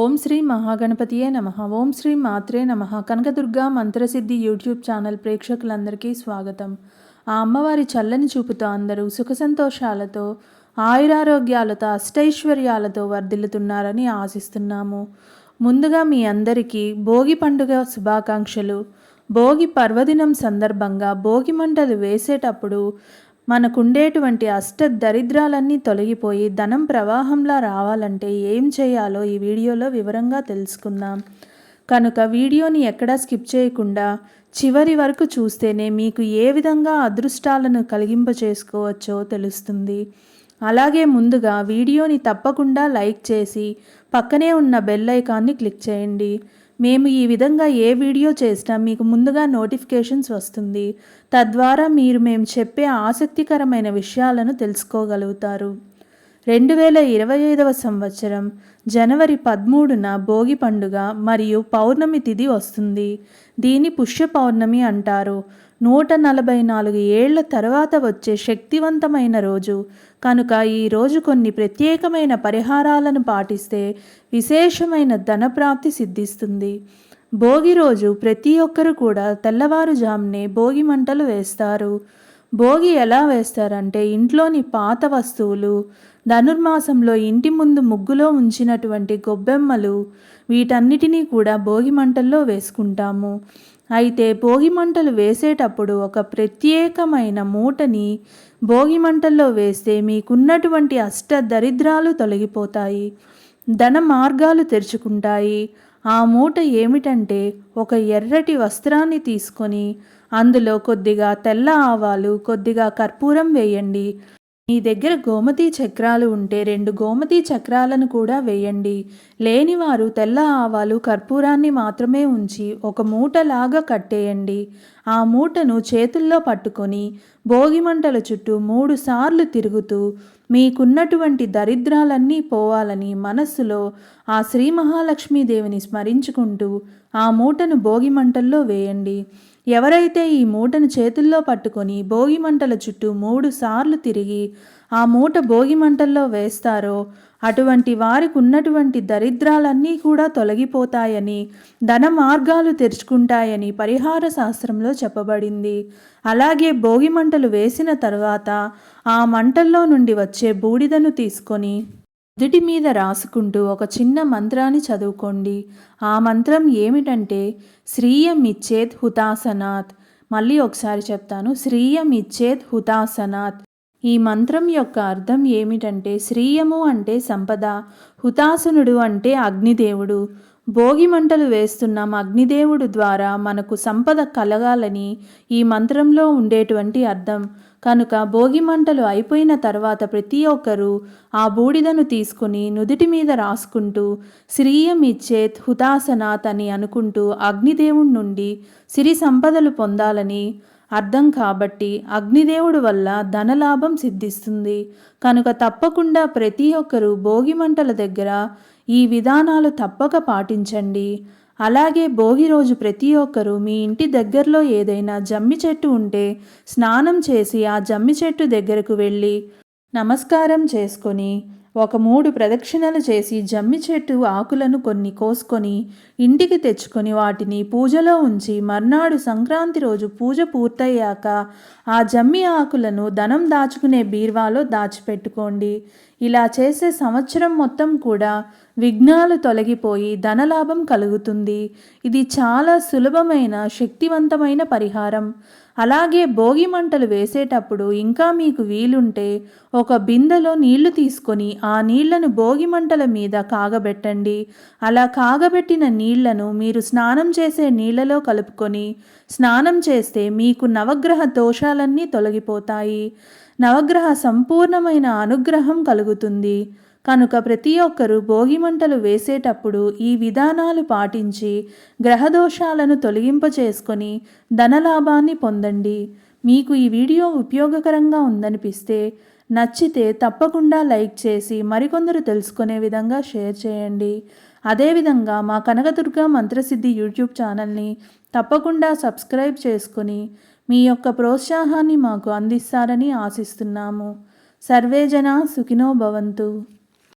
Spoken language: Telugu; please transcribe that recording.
ఓం శ్రీ మహాగణపతియే నమ. ఓం శ్రీ మాత్రే నమ. కనకదుర్గా మంత్రసిద్ధి యూట్యూబ్ ఛానల్ ప్రేక్షకులందరికీ స్వాగతం. ఆ అమ్మవారి చల్లని చూపుతో అందరూ సుఖ సంతోషాలతో ఆయురారోగ్యాలతో అష్టైశ్వర్యాలతో వర్ధిల్లుతున్నారని ఆశిస్తున్నాము. ముందుగా మీ అందరికీ భోగి పండుగ శుభాకాంక్షలు. భోగి పర్వదినం సందర్భంగా భోగి మంటలు వేసేటప్పుడు మనకుండేటువంటి అష్ట దరిద్రాలన్నీ తొలగిపోయి ధనం ప్రవాహంలా రావాలంటే ఏం చేయాలో ఈ వీడియోలో వివరంగా తెలుసుకుందాం. కనుక వీడియోని ఎక్కడా స్కిప్ చేయకుండా చివరి వరకు చూస్తేనే మీకు ఏ విధంగా అదృష్టాలను కలిగింప చేసుకోవచ్చో తెలుస్తుంది. అలాగే ముందుగా వీడియోని తప్పకుండా లైక్ చేసి పక్కనే ఉన్న బెల్ ఐకాన్ని క్లిక్ చేయండి. మేము ఈ విధంగా ఏ వీడియో చేసినా మీకు ముందుగా నోటిఫికేషన్స్ వస్తుంది. తద్వారా మీరు మేము చెప్పే ఆసక్తికరమైన విషయాలను తెలుసుకోగలుగుతారు. రెండు వేల ఇరవై ఐదవ సంవత్సరం జనవరి పదమూడున భోగి పండుగ మరియు పౌర్ణమి తిథి వస్తుంది. దీని పుష్య పౌర్ణమి అంటారు. నూట నలభై నాలుగు ఏళ్ళ తర్వాత వచ్చే శక్తివంతమైన రోజు. కనుక ఈ రోజు కొన్ని ప్రత్యేకమైన పరిహారాలను పాటిస్తే విశేషమైన ధనప్రాప్తి సిద్ధిస్తుంది. భోగి రోజు ప్రతి ఒక్కరు కూడా తెల్లవారుజామునే భోగి మంటలు వేస్తారు. భోగి ఎలా వేస్తారంటే ఇంట్లోని పాత వస్తువులు ధనుర్మాసంలో ఇంటి ముందు ముగ్గులో ఉంచినటువంటి గొబ్బెమ్మలు వీటన్నిటినీ కూడా భోగి మంటల్లో వేసుకుంటాము. అయితే భోగి మంటలు వేసేటప్పుడు ఒక ప్రత్యేకమైన మూటని భోగి మంటల్లో వేస్తే మీకున్నటువంటి అష్ట దరిద్రాలు తొలగిపోతాయి ధన మార్గాలు తెరుచుకుంటాయి. ఆ మూట ఏమిటంటే ఒక ఎర్రటి వస్త్రాన్ని తీసుకొని అందులో కొద్దిగా తెల్ల ఆవాలు కొద్దిగా కర్పూరం వేయండి. మీ దగ్గర గోమతి చక్రాలు ఉంటే రెండు గోమతి చక్రాలను కూడా వేయండి. లేనివారు తెల్ల ఆవాలు కర్పూరాన్ని మాత్రమే ఉంచి ఒక మూటలాగా కట్టేయండి. ఆ మూటను చేతుల్లో పట్టుకొని భోగిమంటల చుట్టూ మూడు సార్లు తిరుగుతూ మీకున్నటువంటి దరిద్రాలన్నీ పోవాలని మనస్సులో ఆ శ్రీ మహాలక్ష్మీదేవిని స్మరించుకుంటూ ఆ మూటను భోగిమంటల్లో వేయండి. ఎవరైతే ఈ మూటను చేతుల్లో పట్టుకొని భోగి మంటల చుట్టూ మూడు సార్లు తిరిగి ఆ మూట భోగి మంటల్లో వేస్తారో అటువంటి వారికి ఉన్నటువంటి దరిద్రాలన్నీ కూడా తొలగిపోతాయని ధన మార్గాలు తెరుచుకుంటాయని పరిహార శాస్త్రంలో చెప్పబడింది. అలాగే భోగి మంటలు వేసిన తర్వాత ఆ మంటల్లో నుండి వచ్చే బూడిదను తీసుకొని నుదుటి మీద రాసుకుంటూ ఒక చిన్న మంత్రాన్ని చదువుకోండి. ఆ మంత్రం ఏమిటంటే శ్రీయం ఇచ్చేత్ హుతాసనాత్. మళ్ళీ ఒకసారి చెప్తాను శ్రీయం ఇచ్చేత్ హుతాసనాత్. ఈ మంత్రం యొక్క అర్థం ఏమిటంటే శ్రీయము అంటే సంపద హుతాసనుడు అంటే అగ్నిదేవుడు. భోగి మంటలు వేస్తున్నాం అగ్నిదేవుడు ద్వారా మనకు సంపద కలగాలని ఈ మంత్రంలో ఉండేటువంటి అర్థం. కనుక భోగి మంటలు అయిపోయిన తర్వాత ప్రతి ఒక్కరూ ఆ బూడిదను తీసుకుని నుదుటి మీద రాసుకుంటూ శ్రీయం ఇచ్చేత్ హుతాసనాథ్ అని అనుకుంటూ అగ్నిదేవుడి నుండి సిరి సంపదలు పొందాలని అర్థం కాబట్టి అగ్నిదేవుడు వల్ల ధనలాభం సిద్ధిస్తుంది. కనుక తప్పకుండా ప్రతి ఒక్కరూ భోగి మంటల దగ్గర ఈ విధానాలు తప్పక పాటించండి. అలాగే భోగి రోజు ప్రతి ఒక్కరూ మీ ఇంటి దగ్గరలో ఏదైనా జమ్మి చెట్టు ఉంటే స్నానం చేసి ఆ జమ్మి చెట్టు దగ్గరకు వెళ్ళి నమస్కారం చేసుకొని ఒక మూడు ప్రదక్షిణలు చేసి జమ్మి చెట్టు ఆకులను కొన్ని కోసుకొని ఇంటికి తెచ్చుకొని వాటిని పూజలో ఉంచి మర్నాడు సంక్రాంతి రోజు పూజ పూర్తయ్యాక ఆ జమ్మి ఆకులను ధనం దాచుకునే బీర్వాలో దాచిపెట్టుకోండి. ఇలా చేసే సంవత్సరం మొత్తం కూడా విఘ్నాలు తొలగిపోయి ధనలాభం కలుగుతుంది. ఇది చాలా సులభమైన శక్తివంతమైన పరిహారం. అలాగే భోగి మంటలు వేసేటప్పుడు ఇంకా మీకు వీలుంటే ఒక బిందెలో నీళ్ళు తీసుకొని ఆ నీళ్ళను భోగి మంటల మీద కాగబెట్టండి. అలా కాగబెట్టిన నీళ్ళను మీరు స్నానం చేసే నీళ్ళలో కలుపుకొని స్నానం చేస్తే మీకు నవగ్రహ దోషాలన్నీ తొలగిపోతాయి. నవగ్రహ సంపూర్ణమైన అనుగ్రహం కలుగుతుంది. కనుక ప్రతి ఒక్కరూ భోగి మంటలు వేసేటప్పుడు ఈ విధానాలు పాటించి గ్రహదోషాలను తొలగింపచేసుకొని ధనలాభాన్ని పొందండి. మీకు ఈ వీడియో ఉపయోగకరంగా ఉందనిపిస్తే నచ్చితే తప్పకుండా లైక్ చేసి మరికొందరు తెలుసుకునే విధంగా షేర్ చేయండి. అదేవిధంగా మా కనకదుర్గ మంత్రసిద్ధి యూట్యూబ్ ఛానల్ని తప్పకుండా సబ్స్క్రైబ్ చేసుకుని మీ యొక్క ప్రోత్సాహాన్ని మాకు అందిస్తారని ఆశిస్తున్నాము. సర్వేజన సుఖినో భవంతు.